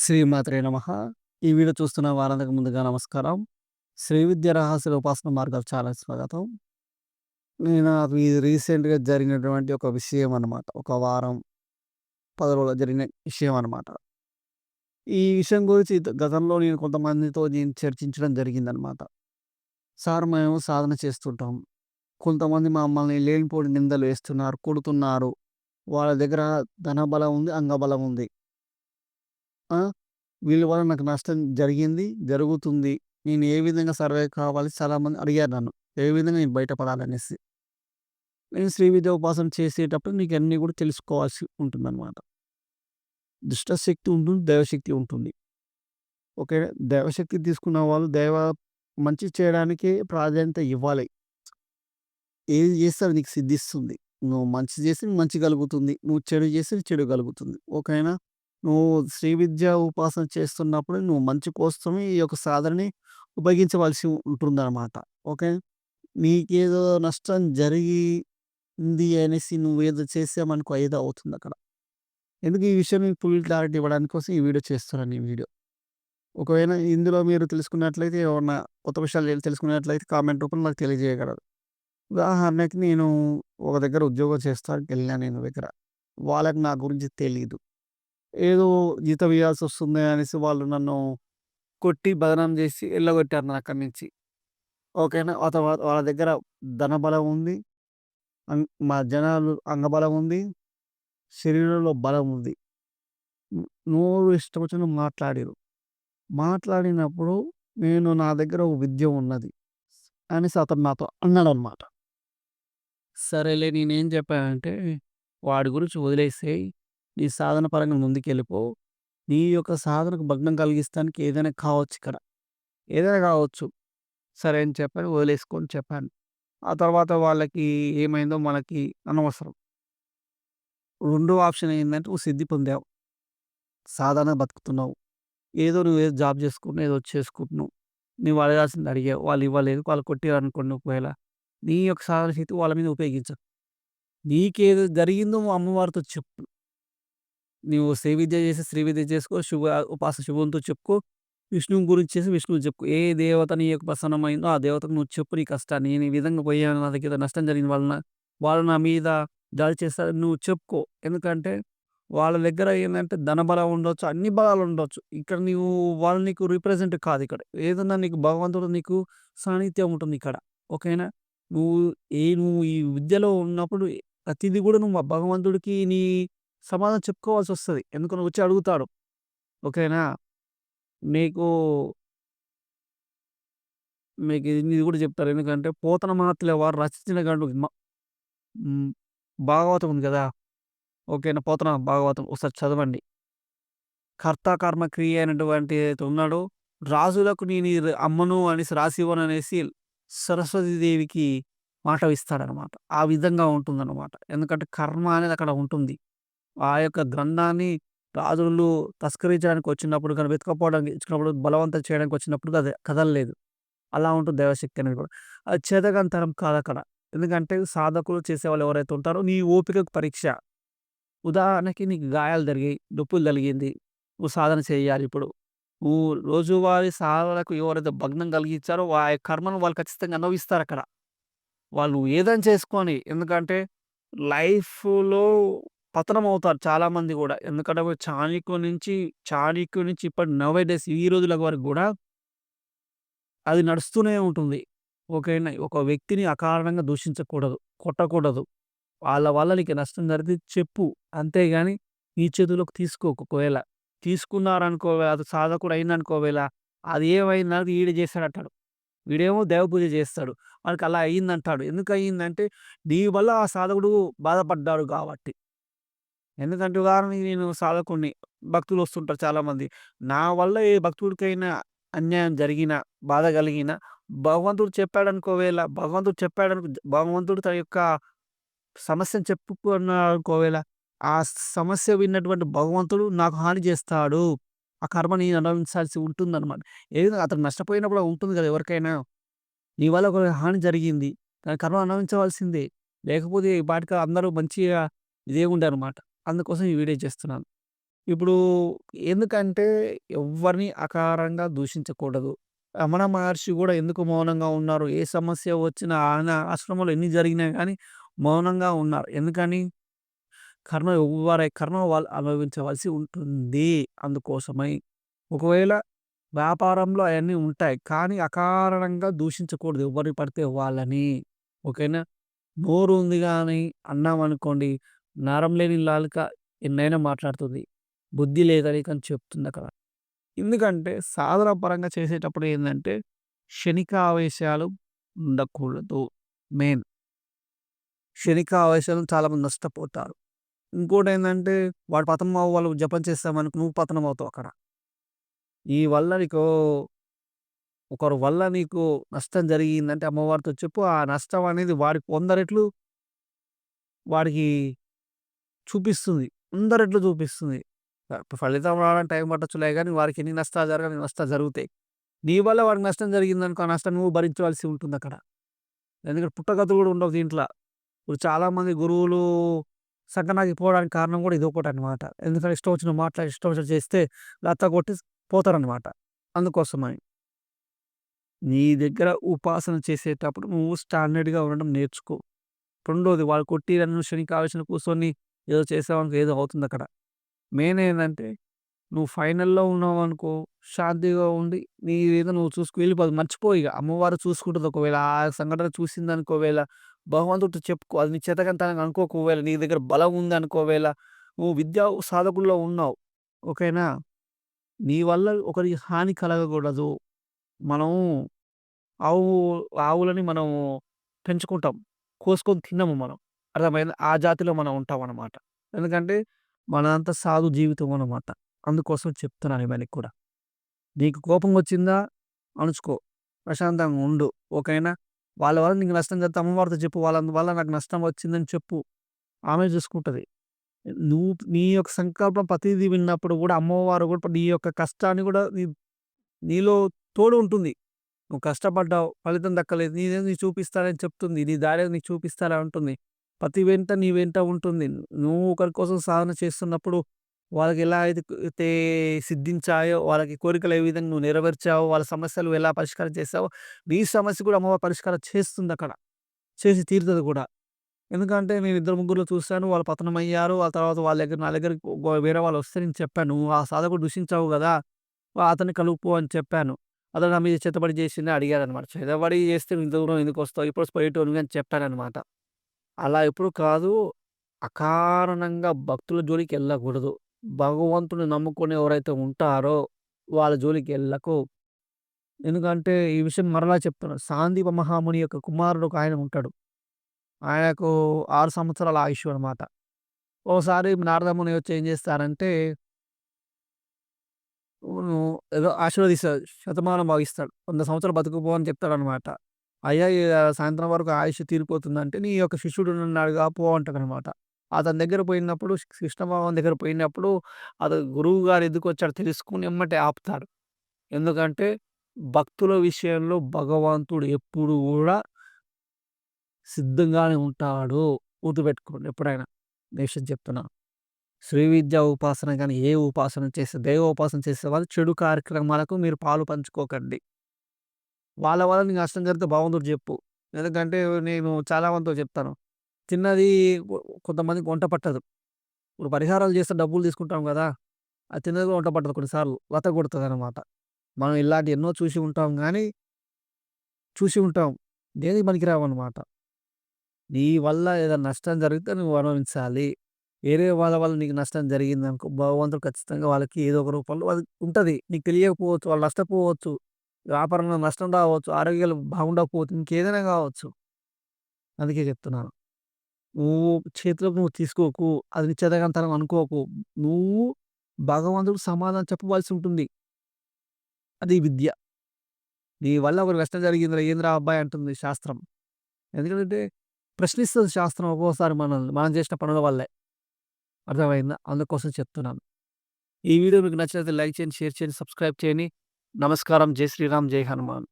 శ్రీమాత్రే నమ ఈ వీడియో చూస్తున్న వారందరికి ముందుగా నమస్కారం. శ్రీ విద్య రహస్య ఉపాసన మార్గాలు చాలా స్వాగతం. నేను నాకు ఇది రీసెంట్‌గా జరిగినటువంటి ఒక విషయం అనమాట ఒక వారం, 10 రోజుల్లో జరిగిన విషయం అనమాట ఈ విషయం గురించి గతంలో నేను కొంతమందితో నేను చర్చించడం జరిగిందనమాట సార్ మేము సాధన చేస్తుంటాం. కొంతమంది మమ్మల్ని లేనిపోని నిందలు వేస్తున్నారు, కొడుతున్నారు. వాళ్ళ దగ్గర ధనబలం ఉంది, అంగబలం ఉంది. వీళ్ళ వల్ల నాకు నష్టం జరిగింది, జరుగుతుంది. నేను ఏ విధంగా సర్వే కావాలి చాలామంది అడిగారు నన్ను. ఏ విధంగా నేను బయటపడాలనేసి. నేను శ్రీ విద్య ఉపాసన చేసేటప్పుడు నీకు అన్నీ కూడా తెలుసుకోవాల్సి ఉంటుందన్నమాట. దుష్టశక్తి ఉంటుంది, దైవశక్తి ఉంటుంది. ఓకే. దైవశక్తి తీసుకున్న వాళ్ళు దైవ మంచి చేయడానికి ప్రాధాన్యత ఇవ్వాలి. ఏది చేస్తే అది నీకు సిద్ధిస్తుంది. నువ్వు మంచి చేస్తే మంచి కలుగుతుంది. నువ్వు చెడు చేస్తే చెడు కలుగుతుంది. ఓకేనా? నువ్వు శ్రీ విద్య ఉపాసన చేస్తున్నప్పుడు నువ్వు మంచి కోసమే ఈ యొక్క సాధనని ఉపయోగించవలసి ఉంటుందన్నమాట. ఓకే. నీకేదో నష్టం జరిగింది అనేసి నువ్వేదో చేసామనుకో ఏదో అవుతుందక్కడ. ఎందుకు ఈ విషయం మీకు ఫుల్ క్లారిటీ ఇవ్వడానికి కోసం ఈ వీడియో చేస్తున్నాను ఈ వీడియో. ఒకవేళ ఇందులో మీరు తెలుసుకున్నట్లయితే ఏమన్నా కొత్త విషయాలు తెలుసుకున్నట్లయితే కామెంట్ రూపంలో నాకు తెలియజేయగలరు. ఉదాహరణకి నేను ఒక దగ్గర ఉద్యోగం చేస్తానికి వెళ్ళాను నేను దగ్గర. వాళ్ళకి నా గురించి తెలీదు. ఏదో జీతం వస్తుంది అనేసి వాళ్ళు నన్ను కొట్టి బదనాం చేసి ఎల్లగొట్టారు నన్నక్కడి నుంచి. ఓకేనా? తర్వాత వాళ్ళ దగ్గర ధనబలం ఉంది. అం మా జనాలు అంగబలం ఉంది. శరీరంలో బలం ఉంది. నోరు ఇష్టం వచ్చినట్టు మాట్లాడిర్రు. మాట్లాడినప్పుడు నేను నా దగ్గర ఒక విద్య ఉన్నది. అనేసి అతను నాతో అన్నాడు అనమాట సరేలే నేనేం చెప్పానంటే, వాడి గురించి వదిలేసేయి. నీ సాధన పరంగా ముందుకెళ్ళిపో. నీ యొక్క సాధనకు భగ్నం కలిగిస్తానికి ఏదైనా కావచ్చు ఇక్కడ ఏదైనా కావచ్చు. సరే అని చెప్పాను. వదిలేసుకొని చెప్పాను. ఆ తర్వాత వాళ్ళకి ఏమైందో మనకి అనవసరం. రెండో ఆప్షన్ ఏంటంటే నువ్వు సిద్ధి పొందావు. సాధారణ బతుకుతున్నావు. ఏదో నువ్వు ఏదో జాబ్ చేసుకుంటున్నావు, ఏదో చేసుకుంటున్నావు. నువ్వు అడగాల్సింది అడిగావు. వాళ్ళు ఇవ్వలేదు. వాళ్ళు కొట్టారనుకోండి ఒకవేళ. నీ యొక్క సాధన శక్తి వాళ్ళ మీద ఉపయోగించకు. నీకేదో జరిగిందో అమ్మవారితో చెప్పు. నువ్వు శ్రీ విద్య చేసి శ్రీ విద్య చేసుకో. శుభ ఉపాస శుభంతో చెప్పుకో. విష్ణువు గురించి చేసి విష్ణువు చెప్పుకో. ఏ దేవత నీ యొక్క ప్రసన్నమైందో ఆ దేవతకు నువ్వు చెప్పు నీ కష్టాన్ని. నేను ఈ విధంగా పోయాను. నా దగ్గర నష్టం జరిగిన వలన వాళ్ళు నా మీద దాడి చేస్తారని నువ్వు చెప్పుకో. ఎందుకంటే వాళ్ళ దగ్గర ఏంటంటే ధనబలం ఉండొచ్చు. అన్ని బలాలు ఉండొచ్చు. ఇక్కడ నీవు వాళ్ళు నీకు రిప్రజెంట్ కాదు ఇక్కడ. ఏదన్నా నీకు భగవంతుడు నీకు సాన్నిధ్యం ఉంటుంది ఇక్కడ. ఓకేనా? నువ్వు ఏ నువ్వు ఈ విద్యలో ఉన్నప్పుడు ప్రతిదీ కూడా నువ్వు భగవంతుడికి నీ సమాధానం చెప్పుకోవాల్సి వస్తుంది ఎందుకని వచ్చి అడుగుతాడు. ఓకేనా? మీకు మీకు ఇది కూడా చెప్తారు. ఎందుకంటే పోతన మహత్తుల వారు రచించిన గండు భాగవతం ఉంది కదా! ఓకేనా? పోతన భాగవతం ఒకసారి చదవండి. కర్త, కర్మ, క్రియ అయినటువంటి ఏదైతే ఉన్నాడో రాజులకు నేను అమ్మను అనేసి రాసివ్వను అనేసి సరస్వతి దేవికి మాట ఇస్తాడనమాట. ఆ విధంగా ఉంటుందన్నమాట. ఎందుకంటే కర్మ అనేది అక్కడ ఉంటుంది. ఆ యొక్క గ్రంథాన్ని రాజులు తస్కరించడానికి వచ్చినప్పుడు కానీ వెతుకపోవడానికి ఇచ్చినప్పుడు బలవంతం చేయడానికి వచ్చినప్పుడు అది కదలలేదు. అలా ఉంటుంది దైవశక్తి అనేది కూడా. అది చేతగంతనం కాదు అక్కడ ఎందుకంటే సాధకులు చేసేవాళ్ళు ఎవరైతే ఉంటారో నీ ఓపికకు పరీక్ష. ఉదాహరణకి నీకు గాయాలు జరిగాయి. నొప్పులు కలిగింది నువ్వు సాధన చేయాలి ఇప్పుడు. నువ్వు రోజువారీ సాధనకు ఎవరైతే భగ్నం కలిగించారో ఆ కర్మను వాళ్ళు ఖచ్చితంగా అనుభవిస్తారు అక్కడ వాళ్ళు ఏదైనా చేసుకొని ఎందుకంటే లైఫ్‌లో పతనం అవుతారు చాలామంది కూడా ఎందుకంటే చాణక్యుడి నుంచి చాణక్యుడి నుంచి ఇప్పటి నౌ డేస్ ఈ రోజుల వరకు గూడా అది నడుస్తూనే ఉంటుంది. ఓకేనా? ఒక వ్యక్తిని అకారణంగా దూషించకూడదు. కొట్టకూడదు. వాళ్ళ వల్ల నీకు నష్టం జరిగితే చెప్పు. అంతేగాని నీ చేతుల్లోకి తీసుకోకు ఒకవేళ. తీసుకున్నారనుకో అది సాధకుడు అయిందనుకోవేళ అది ఏమైందంటే ఈడు చేశాడంటాడు. వీడేమో దైవ పూజ చేస్తాడు. వాడికి అలా అయిందంటాడు. ఎందుకు అయిందంటే నీ వల్ల ఆ సాధకుడు బాధపడ్డాడు కాబట్టి. ఎందుకంటే ఉదాహరణకి నేను సాధకుడిని. భక్తులు వస్తుంటారు చాలామంది. నా వల్ల ఏ భక్తుడికైనా అన్యాయం జరిగినా, బాధ కలిగినా భగవంతుడు చెప్పాడనుకో ఒకవేళ భగవంతుడు చెప్పాడనుకో భగవంతుడు తన యొక్క సమస్యను చెప్పుకున్నాడు ఒకవేళ ఆ సమస్య విన్నటువంటి భగవంతుడు నాకు హాని చేస్తాడు. ఆ కర్మ నేను అనుభవించాల్సి ఉంటుందన్నమాట. ఏదో అతను నష్టపోయినప్పుడు ఉంటుంది కదా ఎవరికైనా. నీ వల్ల ఒక హాని జరిగింది. దాని కర్మ అనుభవించవలసిందే. లేకపోతే ఈ పాటికి అందరూ మంచిగా ఇదే ఉండేనమాట. అందుకోసం ఈ వీడియో చేస్తున్నాను. ఇప్పుడు ఎందుకంటే ఎవరిని అకారంగా దూషించకూడదు. రమణ మహర్షి కూడా ఎందుకు మౌనంగా ఉన్నారు? ఏ సమస్య వచ్చినా ఆయన ఆశ్రమంలో ఎన్ని జరిగినా కానీ మౌనంగా ఉన్నారు. ఎందుకని? కర్మ ఎవ్వరై కర్మ వాళ్ళు అనుభవించవలసి ఉంటుంది. అందుకోసమై. ఒకవేళ వ్యాపారంలో అవన్నీ ఉంటాయి. కానీ అకారణంగా దూషించకూడదు ఎవరిని పడితే వాళ్ళని. ఓకేనా? నోరు ఉంది గాని అన్నామనుకోండి, నారం లేని లాలిక ఎన్నైనా మాట్లాడుతుంది. బుద్ధి లేదని కానీ చెప్తుందక్కడ. ఎందుకంటే సాధన పరంగా చేసేటప్పుడు ఏంటంటే క్షణికావేశాలు ఉండకూడదు. మెయిన్. క్షణికావేశాలు చాలామంది నష్టపోతారు. ఇంకోటేందంటే వాడు పతనం వాళ్ళు జపం చేస్తామనుకు నువ్వు పతనం అవుతావు అక్కడ. ఈ వల్ల నీకు ఒకరు వల్ల నీకు నష్టం జరిగిందంటే అమ్మవారితో చెప్పు. ఆ నష్టం అనేది వాడికి 100 రెట్లు వాడికి చూపిస్తుంది. 100 చూపిస్తుంది. ఫలితం రావడానికి టైం పట్టచ్చులే కానీ వారికి ఎన్ని నష్టాలు జరగాలి నష్టాలు జరుగుతాయి. నీ వల్ల వాడికి నష్టం జరిగిందనుకో, ఆ నష్టం నువ్వు భరించవలసి ఉంటుంది అక్కడ ఎందుకంటే పుట్టగతులు కూడా ఉండవు దీంట్లో ఇప్పుడు చాలామంది గురువులు సంకనాకిపోవడానికి కారణం కూడా ఇది ఒకటి అనమాట ఎందుకంటే ఇష్టం వచ్చిన మాట్లాడి, ఇష్టం వచ్చిన చేస్తే కొట్టి పోతారనమాట. అందుకోసమని. నీ దగ్గర ఉపాసన చేసేటప్పుడు నువ్వు స్టాండర్డ్‌గా ఉండడం నేర్చుకో. రెండోది వాళ్ళు కొట్టిరని క్షణికావేశంలో కూర్చొని ఏదో చేసావనుకో ఏదో అవుతుంది అక్కడ మెయిన్ ఏంటంటే నువ్వు ఫైనల్‌లో ఉన్నావనుకో శాంతిగా ఉండి నీ ఏదో నువ్వు చూసుకు వెళ్ళిపోదు. మర్చిపో అమ్మవారు చూసుకుంటుంది ఒకవేళ ఆ సంఘటన చూసింది ఒకవేళ భగవంతుడితో చెప్పుకో. అది నీ చేతకానితనం అనుకోకు ఒకవేళ నీ దగ్గర బలం ఉంది అనుకోవేళ నువ్వు విద్యా సాధకుల్లో ఉన్నావు. ఓకేనా? నీ వల్ల ఒకరికి హాని కలగకూడదు. మనం ఆవు ఆవులని మనం పెంచుకుంటాం. కోసుకొని తిన్నాము మనం. అర్థమైంది ఆ జాతిలో మనం ఉంటాం అన్నమాట ఎందుకంటే మనదంతా సాధు జీవితం అనమాట. అందుకోసం చెప్తున్నాను ఇవన్నీ కూడా. నీకు కోపం వచ్చిందా అణుచుకో. ప్రశాంతంగా ఉండు. ఓకేనా? వాళ్ళ వల్ల నీకు నష్టం జరిగితే అమ్మవారితో చెప్పు. వాళ్ళ వల్ల నాకు నష్టం వచ్చిందని చెప్పు. ఆమె చూసుకుంటుంది నువ్వు నీ యొక్క సంకల్పం ప్రతిదీ విన్నప్పుడు కూడా అమ్మవారు కూడా నీ యొక్క కష్టాన్ని కూడా నీ నీలో తోడు ఉంటుంది. నువ్వు కష్టపడ్డావు. ఫలితం దక్కలేదు. నీదేదో నీకు చూపిస్తానని చెప్తుంది. నీ దారి నీకు చూపిస్తానని ఉంటుంది ప్రతి వెంట నీ వెంట ఉంటుంది. నువ్వు ఒకరి కోసం సాధన చేస్తున్నప్పుడు వాళ్ళకి ఎలా అయితే సిద్ధించాయో, వాళ్ళకి కోరికలు ఏ విధంగా నువ్వు నెరవేర్చావో, వాళ్ళ సమస్యలు ఎలా పరిష్కారం చేసావో, నీ సమస్య కూడా అమ్మవారు పరిష్కారం చేస్తుంది అక్కడ చేసి తీరుతుంది కూడా. ఎందుకంటే నేను ఇద్దరు ముగ్గురులో చూసాను. వాళ్ళు పతనం అయ్యారు ఆ తర్వాత వాళ్ళ దగ్గర నా దగ్గర వేరే వేరే వాళ్ళొస్తే నేను చెప్పాను. ఆ సాధకుడు దూషించావు కదా అతన్ని కలుపుకో" అని చెప్పాను. అతను నా మీద చేతబడి చేసిందని అడిగాడనమాట. చేతబడి చేస్తే ఇంత దూరం ఎందుకొస్తావు? ఇప్పుడు పోయేటోను అని చెప్పాననమాట. అలా ఎప్పుడు కాదు. అకారణంగా భక్తుల జోలికి వెళ్ళకూడదు భగవంతుని నమ్ముకొని ఎవరైతే ఉంటారో వాళ్ళ జోలికి వెళ్ళకు ఎందుకంటే ఈ విషయం మరలా చెప్తున్నాను. సాందీప మహాముని యొక్క కుమారుడు ఒక ఆయన ఉంటాడు. ఆయనకు ఆరు సంవత్సరాల ఆయుష్ అనమాట. ఓసారి నారదముని వచ్చి ఏం చేస్తారంటే ఏదో ఆశీర్వదిస్తాడు. శతమానం భావిస్తాడు. వంద సంవత్సరాలు బతుకుపో అని చెప్తాడనమాట. అయ్యా! సాయంత్రం వరకు ఆయుష్ తీరిపోతుందంటే నీ యొక్క శిష్యుడు ఉన్నాడుగా పో అంటాడనమాట. అతని దగ్గర పోయినప్పుడు కృష్ణ దగ్గర పోయినప్పుడు అతను ఎందుకు వచ్చాడు తెలుసుకుని ఎమ్మటే ఆపుతాడు. ఎందుకంటే భక్తుల విషయంలో భగవంతుడు ఎప్పుడు కూడా సిద్ధంగానే ఉంటాడు. గుర్తుపెట్టుకోండి ఎప్పుడైనా. దేశం చెప్తున్నా శ్రీ విద్య ఉపాసన కానీ ఏ ఉపాసన చేస్తే దైవ ఉపాసన చేసేవాళ్ళు చెడు కార్యక్రమాలకు మీరు పాలు పంచుకోకండి. వాళ్ళ వల్ల నీకు నష్టం జరిగితే భగవంతుడికి చెప్పు. ఎందుకంటే నేను చాలా మందితో చెప్తాను. తిన్నది కొంతమందికి వంట పట్టదు. ఇప్పుడు పరిహారాలు చేస్తే డబ్బులు తీసుకుంటాం కదా అది తిన్నది కూడా వంట పట్టదు కొన్నిసార్లు. లత కొడుతుంది అనమాట మనం ఇలాంటివి ఎన్నో చూసి ఉంటాం కానీ చూసి ఉంటాం. దేనికి పనికిరావనమాట. నీ వల్ల ఏదైనా నష్టం జరిగితే నువ్వు అనుభవించాలి. వేరే వాళ్ళ వల్ల నీకు నష్టం జరిగిందనుకో భగవంతుడు ఖచ్చితంగా వాళ్ళకి ఏదో ఒక రూపంలో అది ఉంటుంది నీకు తెలియకపోవచ్చు. వాళ్ళు నష్టపోవచ్చు. వ్యాపారంలో నష్టం రావచ్చు. ఆరోగ్యాలు బాగుండకపోవచ్చు. ఇంకేదైనా కావచ్చు. అందుకే చెప్తున్నాను. నువ్వు చేతిలోకి నువ్వు తీసుకోకు. అది నీ అనుకోకు. నువ్వు భగవంతుడు సమాధానం చెప్పవలసి ఉంటుంది. అది విద్య. నీ వల్ల ఒకరు నష్టం జరిగిందిరా ఏందిరా అబ్బాయి అంటుంది శాస్త్రం. ఎందుకంటే ప్రశ్నిస్తుంది శాస్త్రం ఒక్కోసారి మనల్ని. మనం చేసిన పనుల వల్లే. అర్థమైందా? అందుకోసం చెప్తున్నాను. ఈ వీడియో మీకు నచ్చినట్లయితే లైక్ చేయండి, షేర్ చేయండి, సబ్స్క్రైబ్ చేయండి. నమస్కారం. జై శ్రీరామ్. జై హనుమాన్.